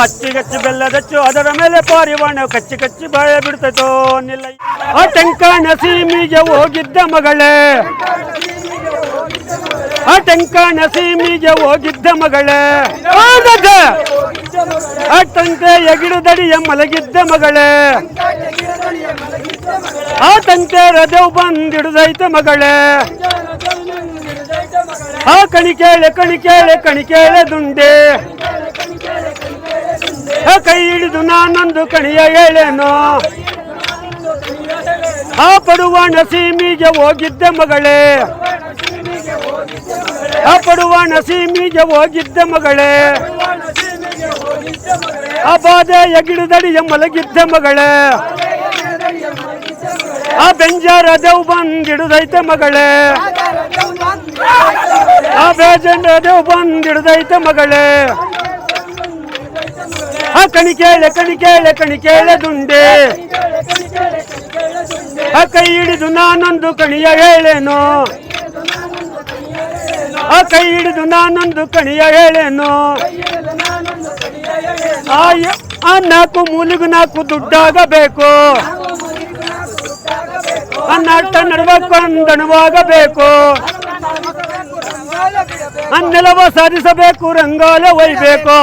ಅಚ್ಚಿಗಚ್ಚಿ ಬೆಲ್ಲದಚ್ಚು ಅದರ ಮೇಲೆ ಪಾರಿವಾಣ ಕಚ್ಚಿ ಕಚ್ಚಿ ಬಾಯ ಬಿಡ್ತೈತೋ ನಿಲ್ಲ. ಆ ಟೆಂಕ ಸೀಮಿಗೆ ಹೋಗಿದ್ದ ಮಗಳೇ. ಆ ಟೆಂಕಾಣ ಸೀಮಿಗೆ ಹೋಗಿದ್ದ ಮಗಳೇ. ಆ ತಂತೆ ಎಗಿಡುದಡಿಯ ಮಲಗಿದ್ದ ಮಗಳೇ. ಆ ತಂತೆ ರಜವು ಬಂದಿಡುದೈತೆ ಮಗಳೇ. ಆ ಕಣಿಕೇಳೆ ಕಣಿಕೇಳೆ ಕಣಿಕೇಳೆ ದುಂಡೆ. ಕೈ ಹಿಡಿದು ನಾನೊಂದು ಕಣಿಯ ಹೇಳೇನು. ಆ ಪಡುವ ಸೀಮಿಗೆ ಹೋಗಿದ್ದೆ ಮಗಳೇ. ಆ ಪಡುವ ಸೀಮಿಗೆ ಹೋಗಿದ್ದೆ ಮಗಳೇ. ಆ ಬಾಧೆ ಗಿಡದಡಿಯ ಮಲಗಿದ್ದೆ ಮಗಳೇ. ಆ ಬೆಂಜಾರ ದೇವ್ ಬಂದಿಡುದೈತೆ ಮಗಳೇ. ಆ ಬೇಜಂಡದೆ ಬಂದಿಡುದೈತೆ ಮಗಳೇ. ಆ ಕಣಿಕೇಳೆ ಕಣಿಕೇಳೆ ಕಣಿಕೇಳೆ ದುಂಡೆ. ಆ ಕೈ ಹಿಡಿದು ನಾನೊಂದು ಕಣಿಯ ಹೇಳೇನು. ಆ ಕೈ ಹಿಡಿದು ನಾನೊಂದು ಕಣಿಯ ಹೇಳೇನು. ಆ ನಾಲ್ಕು ಮೂಲಿಗೂ ನಾಲ್ಕು ದುಡ್ಡಾಗಬೇಕು. ಆ ನಾಟ ನಡುವಕೊಂದಣವಾಗಬೇಕು ಆ ನೆಲವ ಸಾಧಿಸಬೇಕು, ರಂಗೋಲೆ ಒಯ್ಬೇಕು.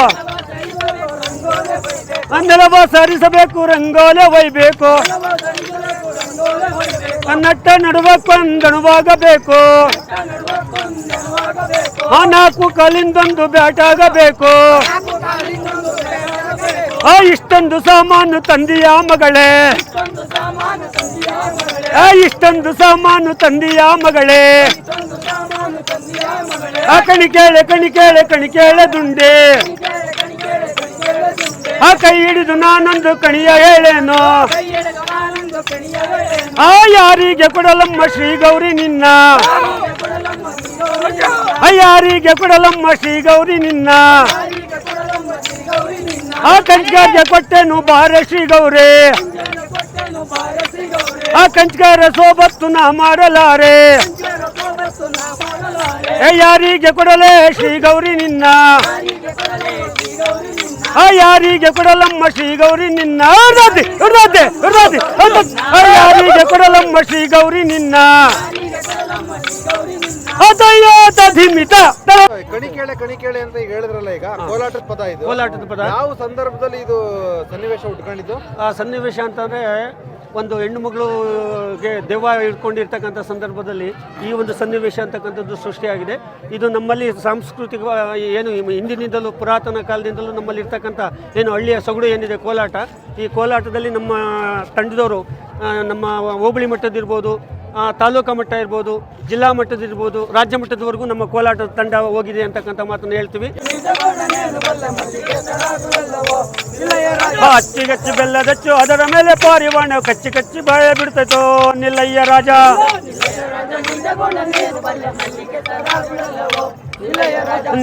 ಅನ್ನೆಲವ ನೆಲವ ಸಾಧಿಸಬೇಕು, ರಂಗೋಲೆ ಒಯ್ಬೇಕು. ಅನ್ನಟ್ಟ ನಡುವ ನಡುವಕೊಂದಣವಾಗಬೇಕು ಆ ನಾಲ್ಕು ಕಾಲಿಂದೊಂದು ಬ್ಯಾಟಾಗಬೇಕು. ಆ ಇಷ್ಟೊಂದು ಸಾಮಾನು ತಂದಿಯ ಮಗಳೇ? ಆ ಇಷ್ಟೊಂದು ಸಾಮಾನು ತಂದಿಯ ಮಗಳೇ? ಆ ಕಣಿಕೇಳೆ ಕಣಿ ಕೇಳೆ ದುಂಡೆ ಆ ಕೈ ಹಿಡಿದು ನಾನೊಂದು ಕಣಿಯ ಹೇಳೇನು. ಆ ಯಾರಿಗೆ ಕೊಡಲಮ್ಮ ಶ್ರೀ ಗೌರಿ ನಿನ್ನ? ಆ ಯಾರಿಗೆ ಕೊಡಲಮ್ಮ ಶ್ರೀ ಗೌರಿ ನಿನ್ನ? ಆ ಕಂಚಕಾರ್ಯ ಕೊಟ್ಟೆನು ಬಾರ ಶ್ರೀ ಗೌರಿ ಆ ಕಂಚಕಾರ ಸೋಬತ್ತು ನಾ ಮಾಡಲಾರೆ. ಏ, ಯಾರಿಗೆ ಕೊಡಲೇ ಶ್ರೀ ಗೌರಿ ನಿನ್ನ? ಆ, ಯಾರಿಗೆ ಕೊಡಲಮ್ಮ ಶ್ರೀ ಗೌರಿ ನಿನ್ನ ಯಾರಿಗೆ ಕೊಡಲಮ್ಮ ಶ್ರೀ ಗೌರಿ ನಿನ್ನ? ಕಣಿಕೇಳೆ ಕಣಿಕೇಳೆ ಅಂತ ಈಗ ಹೇಳಿದ್ರಲ್ಲ ಈಗ? ಕೋಲಾಟದ ಪದ ಇದು. ಕೋಲಾಟದ ಪದ. ಯಾವ ಸಂದರ್ಭದಲ್ಲಿ ಇದು ಸನ್ನಿವೇಶ ಉಟ್ಕೊಂಡಿದ್ದು? ಆ ಸನ್ನಿವೇಶ ಅಂತಂದರೆ ಒಂದು ಹೆಣ್ಣು ಮಗುಗೆ ದೆವ್ವ ಇಟ್ಕೊಂಡಿರ್ತಕ್ಕಂಥ ಸಂದರ್ಭದಲ್ಲಿ ಈ ಒಂದು ಸನ್ನಿವೇಶ ಅಂತಕ್ಕಂಥದ್ದು ಸೃಷ್ಟಿಯಾಗಿದೆ. ಇದು ನಮ್ಮಲ್ಲಿ ಸಾಂಸ್ಕೃತಿಕ ಏನು ಹಿಂದಿನಿಂದಲೂ ಪುರಾತನ ಕಾಲದಿಂದಲೂ ನಮ್ಮಲ್ಲಿ ಇರ್ತಕ್ಕಂಥ ಏನು ಹಳ್ಳಿಯ ಸೊಗಡು ಏನಿದೆ ಕೋಲಾಟ ಈ ಕೋಲಾಟದಲ್ಲಿ ನಮ್ಮ ತಂಡದವರು ನಮ್ಮ ಹೋಬಳಿ ಮಟ್ಟದಿರ್ಬೋದು ತಾಲೂಕಾ ಮಟ್ಟ ಇರ್ಬೋದು, ಜಿಲ್ಲಾ ಮಟ್ಟದಿರ್ಬೋದು ರಾಜ್ಯ ಮಟ್ಟದವರೆಗೂ ನಮ್ಮ ಕೋಲಾಟದ ತಂಡ ಹೋಗಿದೆ ಅಂತಕ್ಕಂಥ ಮಾತನ್ನು ಹೇಳ್ತೀವಿ. ಅಚ್ಚಿಗಚ್ಚಿ ಬೆಲ್ಲದಚ್ಚು ಅದರ ಮೇಲೆ ಪಾರಿವಾಣ ಕಚ್ಚಿ ಕಚ್ಚಿ ಬಾಯ ಬಿಡ್ತೈತೋ, ನಿಲ್ಲಯ್ಯ ರಾಜ.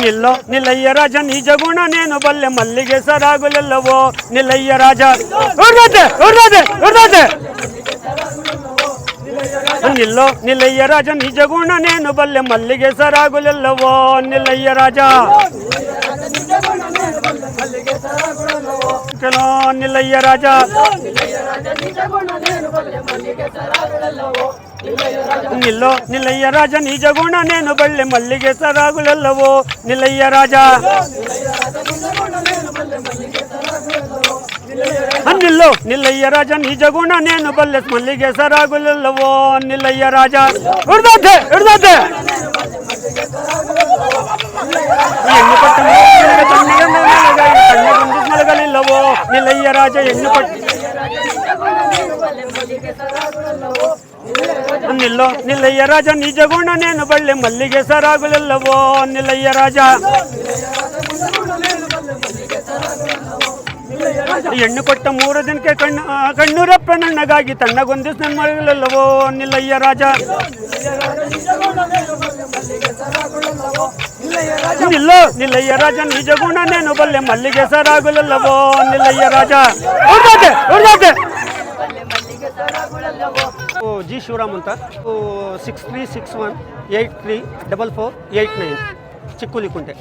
ನಿಲ್ಲೋ, ನಿಲ್ಲಯ್ಯ ರಾಜ, ನಿಜ ಗುಣ ನೇನು ಬಲ್ಲೆ, ಮಲ್ಲಿಗೆ ಸರಾಗುಲೆಲ್ಲವೋ ನಿಲ್ಲಯ್ಯ ರಾಜ. ಹೊರ್ದಾತೆ ಹೊರ್ದಾತೆ ಹೊರ್ದಾತೆ ನಿಲ್ಲೋ ನಿಲ್ಲಯ್ಯ ರಾಜ ನಿಜ ಗುಣ ನೇನು ಬಲ್ಲೆ ಮಲ್ಲಿಗೆ ಸರಾಗುಲೆಲ್ಲವೋ ನಿಲ್ಲಯ್ಯ ರಾಜ ಚಲೋ ನಿಲ್ಲಯ್ಯ ರಾಜ ನಿಲ್ಲೋ ನಿಲ್ಲಯ್ಯ ರಾಜ ನಿಜ ಗುಣ ನೇನು ಬಳ್ಳೆ ಮಲ್ಲಿಗೆ ಸರಾಗುಲೆಲ್ಲವೋ ನಿಲ್ಲಯ್ಯ ರಾಜ ನಿಲ್ಲೋ ನಿಲ್ಲಯ್ಯ ರಾಜ ನಿಜ ಗುಣ ನೇನು ಬಲ್ಲೆ ಮಲ್ಲಿಗೆ ಸರಾಗುಲೆಲ್ಲವೋ ನಿಲ್ಲಯ್ಯ ರಾಜ ಹಿಡ್ದತೆ ಹಿಡ್ದತೆ ಹೆಣ್ಣು ಪಟ್ಟ ಮಲಗಿದ ಕಣ್ಣಿಗೆ ಮಲಗಾಯಿ, ಕಣ್ಣಿಗೊಂದು ಮಲಗಲಿಲ್ಲವೋ ನಿಲ್ಲಯ್ಯ ರಾಜ ಹೆಣ್ಣು ಪಟ್ಟ ನಿಲ್ಲೋ ನಿಲ್ಲಯ್ಯ ರಾಜ ನಿಜ ಗುಣ ನೇನು ಬಳ್ಳೆ ಮಲ್ಲಿಗೆ ಸರಾಗುಲೆಲ್ಲವೋ ನಿಲ್ಲಯ್ಯ ರಾಜ ಹೆಣ್ಣು ಕೊಟ್ಟ ಮೂರು ದಿನಕ್ಕೆ ಕಣ್ಣು ಕಣ್ಣೂರಪ್ಪ ನನ್ನಗಾಗಿ ತಣ್ಣಗೊಂದಿಸ್ ನನ್ನ ಮಗಳಲ್ಲವೋ ನಿಲ್ಲಯ್ಯ ರಾಜ. ನಿಲ್ಲೋ, ನಿಲ್ಲಯ್ಯ ರಾಜ, ನಿಜ ಗುಣ ನೇನು ಬಲ್ಲೆ ಮಲ್ಲಿಗೆ ಸರಾಗುಲಲ್ಲವೋ, ನಿಲ್ಲಯ್ಯ ರಾಜ. ಜಿ ಶಿವರಾಮ್ ಅಂತ. Six three six one eight three double four eight nine Chikkulikunte